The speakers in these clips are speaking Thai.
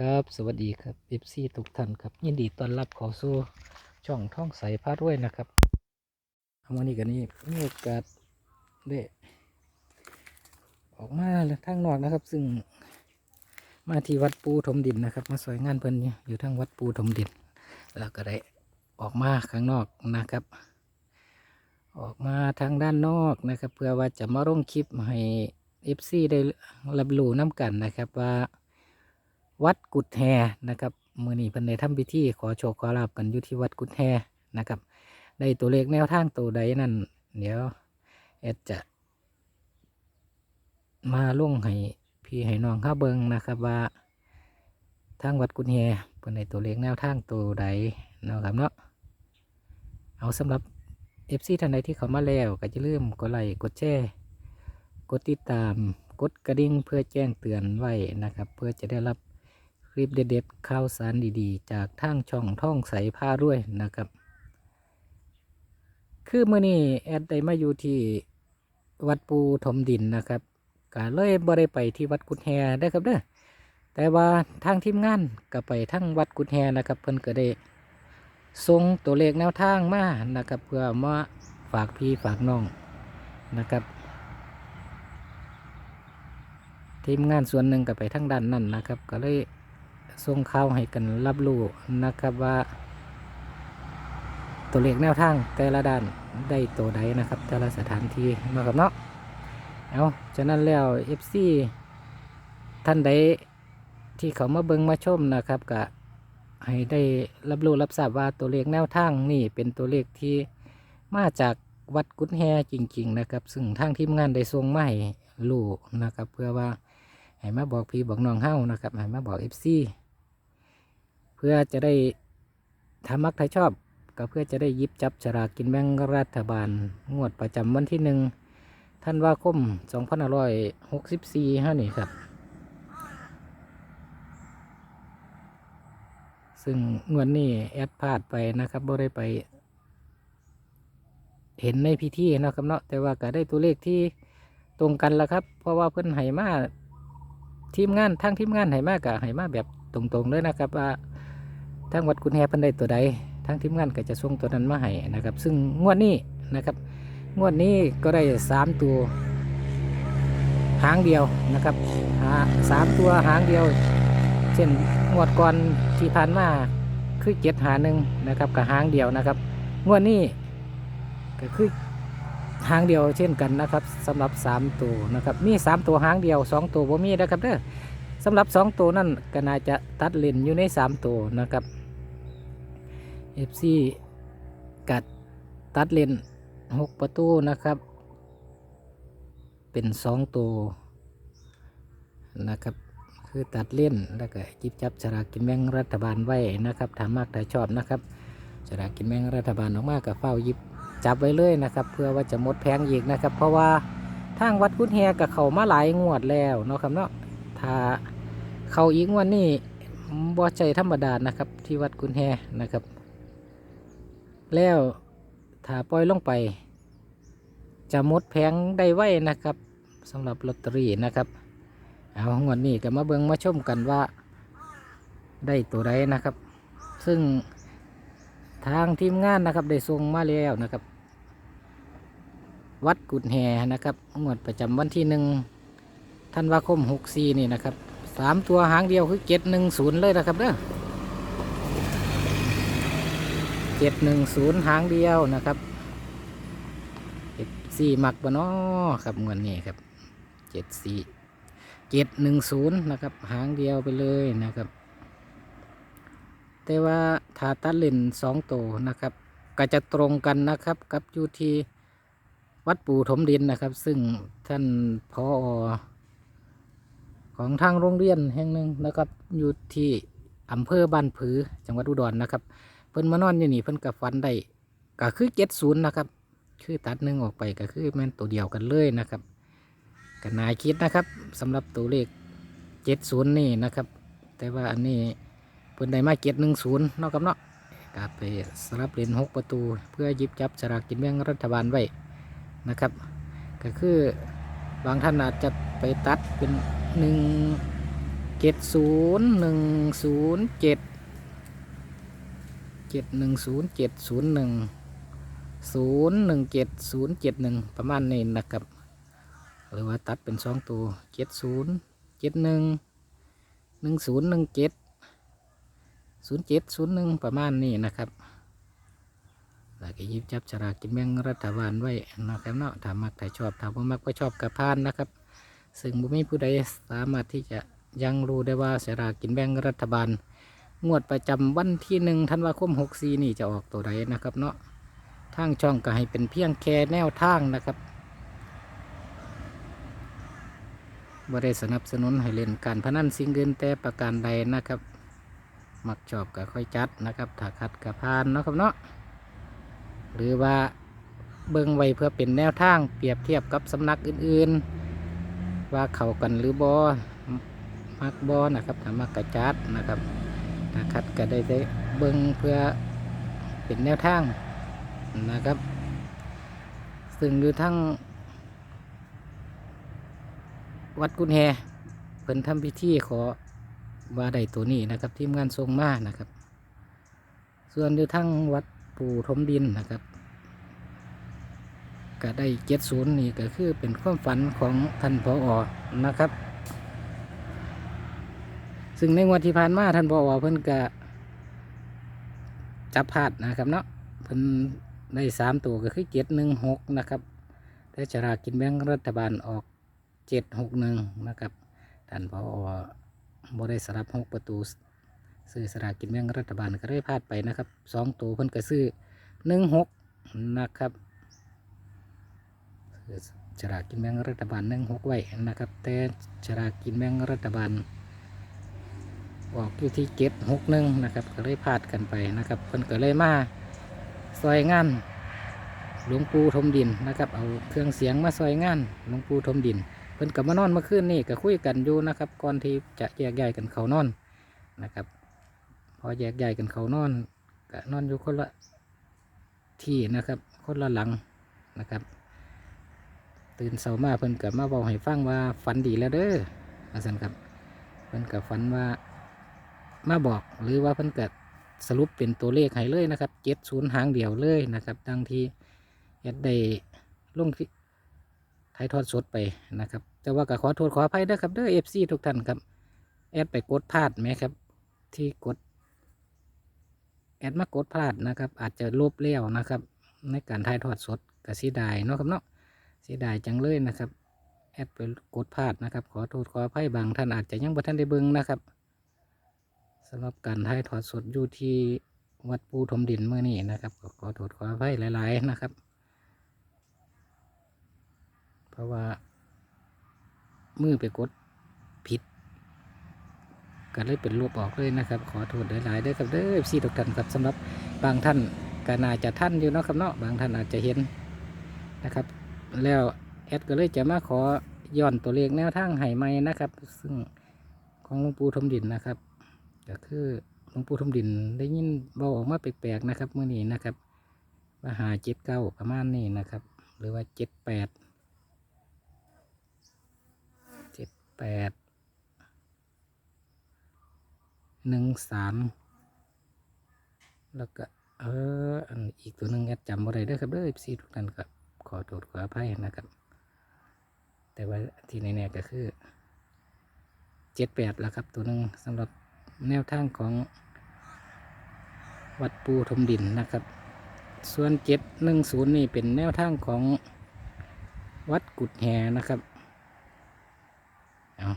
ครับ สวัสดีครับเอฟซีทุกท่านครับ ยินดีต้อนรับเข้าสู่ช่องท่องใสพาด้วยนะครับวันนี้กันนี้มีโอกาสได้ออกมาทางนอกนะครับ ซึ่งมาที่วัดปูถมดินนะครับ มาสวยงานเพิ่นอยู่ทางวัดปูถมดิน แล้วก็ได้ออกมาข้างนอกนะครับ ออกมาทางด้านนอกนะครับ เพื่อว่าจะมาลงคลิปให้เอฟซีได้รับรู้น้ำกันนะครับว่า วัดกุดแฮนะครับมือนี้เพิ่นได้ทำพิธีขอโชคขอลาบกันอยู่ที่วัดกุดแฮนะครับ ได้ตัวเลขแนวทางตัวใดนั่นเดี๋ยวแอดจะมาลงให้พี่ให้น้องข้าเบิงนะครับว่าทางวัดกุดแฮเพิ่นได้ตัวเลขแนวทางตัวใดนะครับเนาะเอาสำหรับ FC ท่านใดที่เข้ามาแล้วก็จะลืมกดไลค์กดแชร์กดติดตามกดกระดิ่งเพื่อแจ้งเตือนไว้นะครับ เพื่อจะได้รับ คลิปเด็ดๆข่าวสารดีๆ จากทางช่องท่องใสผ้าด้วยนะครับ คือเมื่อนี้แอดได้มาอยู่ที่วัดปูถมดินนะครับก็เลยบ่ได้ไปที่วัดกุดแฮได้ครับเด้อแต่ว่าทางทีมงานก็ไปทั้งวัดกุดแฮนะครับ เพิ่นก็ได้ส่งตัวเลขแนวทางมานะครับ เพื่อมาฝากพี่ฝากน้องนะครับ ทีมงานส่วนหนึ่งก็ไปทั้งด้านนั่นนะครับ ก็เลย ส่งข่าวให้กันรับรู้นะครับว่า ตัวเลขแนวทางแต่ละด้านได้ตัวใดนะครับ แต่ละสถานที่นะครับเนาะเอาฉะนั้นแล้ว FC ท่านใดที่เขามาเบิงมาชมนะครับก็ให้ได้รับรู้รับทราบว่าตัวเลขแนวทางนี่เป็นตัวเลขที่มาจากวัดกุดแฮจริง ๆ นะครับ ซึ่งทางทีมงานได้ส่งมาให้รู้นะครับ เพื่อว่าให้มาบอกพี่บอกน้องเฮ้านะครับให้มาบอกเอฟซี พื่อจะได้ทำมักถ้าชอบ ก็เพื่อจะได้ยิบจับฉลากกินแบ่งรัฐบาล งวดประจำวันที่หนึ่งท่านว่าคม2564ฮะนี่ครับ ซึ่งงวดนี้แอดพลาดไปนะครับบ่ได้ไป เห็นในพิธีนะครับเนาะแต่ว่าก็ได้ตัวเลขที่ตรงกันแล้วครับ เพราะว่าเพิ่นให้มาทีมงานทั้งทีมงานไหมากกะไหมาแบบตรงๆเลยนะครับว่า ทั้งวัดกุนแฮเพันได้ตัวใดทั้งทีมงานก็จะส่งตัวนั้นมาให้นะครับ ซึ่งงวดนี้นะครับงวดนี้ก็ได้สามตัวหางเดียวนะครับหาสามตัวหางเดียว เช่นงวดก่อนที่ผ่านมาคือเจ็ดหาหนึ่งนะครับกับหางเดียวนะครับ งวดนี้ก็คือหางเดียวเช่นกันนะครับสำหรับ 3 ตัวนะครับมี 3 ตัวหางเดียว 2 ตัวบ่มีนะครับเด้อสำหรับ 2 ตัวนั่นก็น่าจะตัดเลนอยู่ใน 3 ตัวนะครับ FC กัดตัดเลน6ประตูนะครับ เป็น2ตัวนะครับ คือตัดเล่นแล้วก็จิบจับฉลากกินแบ่งรัฐบาลไว้นะครับถามมากถ้าชอบนะครับฉลากกินแบ่งรัฐบาลออกมากกับเฝ้ายิบจับไว้เลยนะครับ เพื่อว่าจะหมดแพงอีกนะครับ เพราะว่าทางวัดกุดแฮกับเขามาหลายงวดแล้วเนาะครับเนาะถ้าเขาอีกงวดนี้บ่ใจธรรมดานะครับ ที่วัดกุดแฮนะครับ แล้วถ้าปล่อยลงไป จะมดแพงได้ไว้นะครับสำหรับลอตเตอรี่นะครับ เอางวดนี้ก็มาเบิงมาชมกันว่าได้ตัวใดนะครับ ซึ่งทางทีมงานนะครับ ได้ส่งมาแล้วนะครับ วัดกุดแฮนะครับงวดประจำวันที่หนึ่งธันวาคมหกสี่นี่นะครับสามตัวหางเดียวคือเจ็ดหนึ่งศูนย์เลยนะครับเด้อ เจ็ดหนึ่งศูนย์หางเดียวนะครับเจ็ดสี่หมักบเนอครับเงวดนี้ครับเจ็ดสี่เจ็ดหนึ่งศูนย์นะครับ หางเดียวไปเลยนะครับ แต่ว่าถาตัดเลนสองตัวนะครับ ก็จะตรงกันนะครับกับยูทีวัดปู่ถมดินนะครับ ซึ่งท่านพอของทางโรงเรียนแห่งหนึ่งนะครับอยู่ที่อำเภอบ้านผือจังหวัดอุดรนะครับ เพิ่นมานอนอยู่นี่เพิ่นกับฟันได้ก็คือเจ็ดศูนย์นะครับ คือตัดหนึ่งออกไปก็คือแม่นตัวเดียวกันเลยนะครับก็นายคิดนะครับสำหรับตัวเลขเจ็ดศูนย์นี่นะครับ แต่ว่าอันนี้เพิ่นได้มาเกียรหนึ่งศูนย์นาะครับเนาะกาไปสลับเลนหกประตู เพื่อยิบจับสลากกินแบ่งรัฐบาลไว้นะครับ ก็คือบางท่านอาจจะไปตัดเป็นหนึ่งเจ็ดศูนย์หนึ่งศูนย์เจ็ด เจ็ดหนึ่งศูนย์เจ็ดศูนย์หนึ่งศูนย์หนึ่งเจ็ดศูนย์เจ็ดหนึ่งประมาณนี้นะครับ หรือว่าตัดเป็นสองตัวเจ็ดศูนย์เจ็ดหนึ่งหนึ่งศูนย์หนึ่งเจ็ดศูนย์เจ็ดศูนย์หนึ่งประมาณนี้นะครับแล้วก็หยิบจับฉลากกินแบ่งรัฐบาลไว้นะครับเนาะถามมักถ้ายชอบถ้าบ่มักก็ชอบกับพานนะครับ ซึ่งบ่มีผู้ใดสามารถที่จะยังรู้ได้ว่าสลากกินแบ่งรัฐบาล งวดประจำวันที่หนึ่งธันวาคม64นี่จะออกตัวใดนะครับเนาะทางช่องก็ให้เป็นเพียงแค่แนวทางนะครับบ่ได้สนับสนุนให้เล่นการพนันสิ่งเงินแต่ประการใดนะครับ มักชอบก็ค่อยจัดนะครับถ้าขัดกับพานนะครับเนาะหรือว่าเบิ่งไว้เพื่อเป็นแนวทางเปรียบเทียบกับสำนักอื่นๆ ว่าเข้ากันหรือบอมักบอนะครับถ้ามักกระจัดนะครับ ถ้าคัดก็ได้ได้เบิ่งเพื่อเป็นแนวทางนะครับ ซึ่งอยู่ทั้งวัดกุญแฮเพิ่นทำพิธีขอว่าได้ตัวนี้นะครับ ทีมงานทรงมานะครับ ส่วนอยู่ทั้งวัดปู่ทมดินนะครับก็ได้เจ็ดศูนย์นี่ก็คือเป็นความฝันของท่านพออนะครับ ซึ่งในงวันที่ผ่านมาท่านพออเพิ่นก็จับพลาดนะครับเนาะเพิ่นได้สามตัวก็คือเจ็ดหนึ่งหกนะครับแต่ฉลากกินแบ่งรัฐบาลออกเจ็ดหกหนึ่งนะครับท่านพออบได้สลับหกประตูซื้อสลากกินแบ่งรัฐบาลก็ได้พลาดไปนะครับสองตัวเพิ่นก็ซื้อหนึ่งหกนะครับฉลากกินแบ่งรัฐบาลหนึ่งหกไว้นะครับ แต่ฉลากกินแบ่งรัฐบาล ออกอยู่ที่เจ็ดหกหนึ่งนะครับ ก็เลยพลาดกันไปนะครับเพิ่นก็เลยมาซอยงานหลวงปู่ทมดินนะครับ เอาเครื่องเสียงมาซอยงานหลวงปู่ทมดิน เพิ่นกับมานอนเมื่อคืนนี่ก็คุยกันอยู่นะครับ ก่อนที่จะแยกย้ายกันเขานอนนะครับ พอแยกย้ายกันเขานอนก็นอนอยู่คนละที่นะครับ คนละหลังนะครับ ตื่นเช้ามาเพิ่นกับมาบอกให้ฟังว่าฝันดีแล้วเด้ออาสันครับ เพิ่นกับฝันว่า มาบอกหรือว่าเพิ่นกับสรุปเป็นตัวเลขให้เลยนะครับเจ็ดศูนย์หางเดียวเลยนะครับดังที่แอดได้ลงที่ถ่ายทอดสดไปนะครับ แต่ว่าก็ขอโทษขออภัยด้วยครับเด้อเอฟซีทุกท่านครับ แอดไปกดพลาดไหมครับ ที่กด แอดมากดพลาดนะครับ อาจจะลบเลี้ยวนะครับ ในการถ่ายทอดสดกับเสีดายเนาะครับเนาะเสียดายจังเลยนะครับ แอดไปกดพลาดนะครับ ขอโทษขออภัยบางท่านอาจจะยังบ่ท่านได้เบิ่งนะครับำหรับการถ่ายทอดสดอยู่ที่วัดปูถมดินเมื่อนี้นะครับขอโทษขออภัยหลาย ๆ นะครับ เพราะว่า มือไปกดผิดก็เลยเป็นลบออกเลยนะครับ ขอโทษหลายๆด้อครับเด้อซีทุกท่านครับสำหรับบางท่านก็น่าจะท่านอยู่เนาะครับเนาะบางท่านอาจจะเห็นนะครับ แล้วแอดก็เลยจะมาขอย้อนตัวเลขแนวทางให้ใหม่นะครับ ซึ่งของหลวงปู่ทมดินนะครับ ก็คือหลวงปู่ทมดินได้ยินเบาออกมาแปลกๆนะครับเมื่อนี้นะครับว่าหาเจ็ดเก้าประมาณนี้นะครับ หรือว่าเจ็ดแปดเจ็ดแปดหนึ่งสามแล้วก็เอออันอีกตัวหนึ่งแอดจำอะไรได้ครับเด้อซีทุกท่านครับขอโทษขออภัยนะครับ แต่ว่าที่แน่ๆก็คือเจ็ดแปดแล้วครับตัวหนึ่งสำหรับ แนวทางของวัดปูทมดินนะครับ ส่วนเจ็ดหนึ่งศูนย์นี่เป็นแนวทางของวัดกุดแหนะครับเอา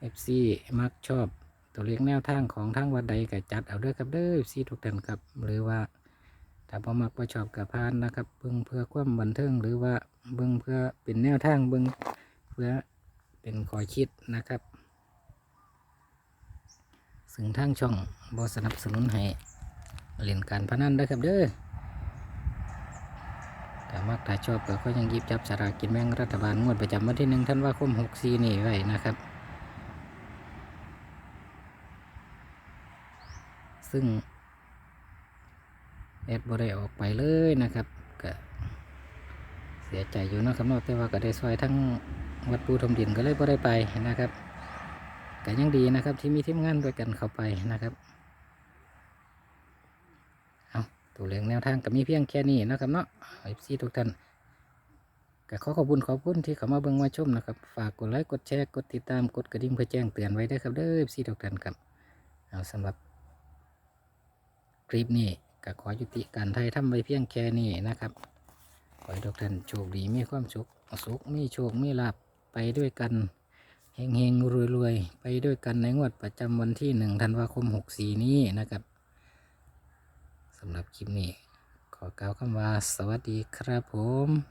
เอฟซีมักชอบตัวเลขแนวทางของทางวัดใดก็จัดเอาเด้วยครับเด้อเอฟซีทุกท่านครับ หรือว่าถ้าบ่มักบ่ชอบกับพานนะครับ เบิ่งเพื่อความบันเทิงหรือว่าเบิ่งเพื่อเป็นแนวทางเบิ่งเพื่อเป็นขอคิดนะครับ ซึ่งทางช่องบ่สนับสนุนให้เล่นการพนันนะครับเด้อถ้ามักถ้าชอบก็ก็ยังยิบจับสลากกินแบ่งรัฐบาลงวดประจำวันที่หนึ่งธันวาคม64นี่ไว้นะครับ ซึ่งแอดบ่ได้ออกไปเลยนะครับก็เสียใจอยู่นะครับนาะแต่ว่าก็ได้ซอยทั้งวัดปูทมดินก็เลยบ่ได้ไปนะครับ ก็ยังดีนะครับ ที่มีทีมงานด้วยกันเข้าไปนะครับ เอาตัวเรื่องแนวทางก็มีเพียงแค่นี้นะครับเนาะเอฟซีทุกท่านก็ขอขอบคุณขอบคุณที่เข้ามาเบิ่งมาชมนะครับ ฝากกดไลค์กดแชร์กดติดตามกดกระดิ่งเพื่อแจ้งเตือนไว้ด้วยครับเด้อเอฟซีทุกท่านครับเอาสำหรับคลิปนี้ก็ขอยุติการไทยทำไว้เพียงแค่นี้นะครับขอให้ทุกท่านโชคดีมีความสุขสุขมีโชคมีลาบไปด้วยกัน เฮงเฮงรวยรวยๆ ไปด้วยกันในงวดประจำวันที่หนึ่งธันวาคมหกสี่นี้นะครับสำหรับคลิปนี้ ขอกล่าวคำว่าสวัสดีครับผม